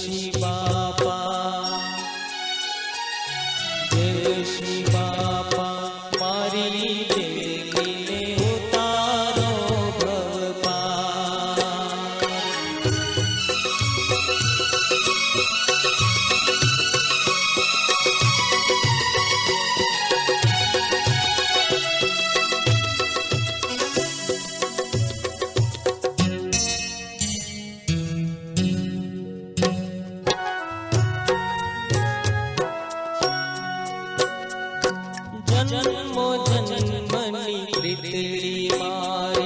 শিবা જન્મ જન્મની પ્રીતળી માર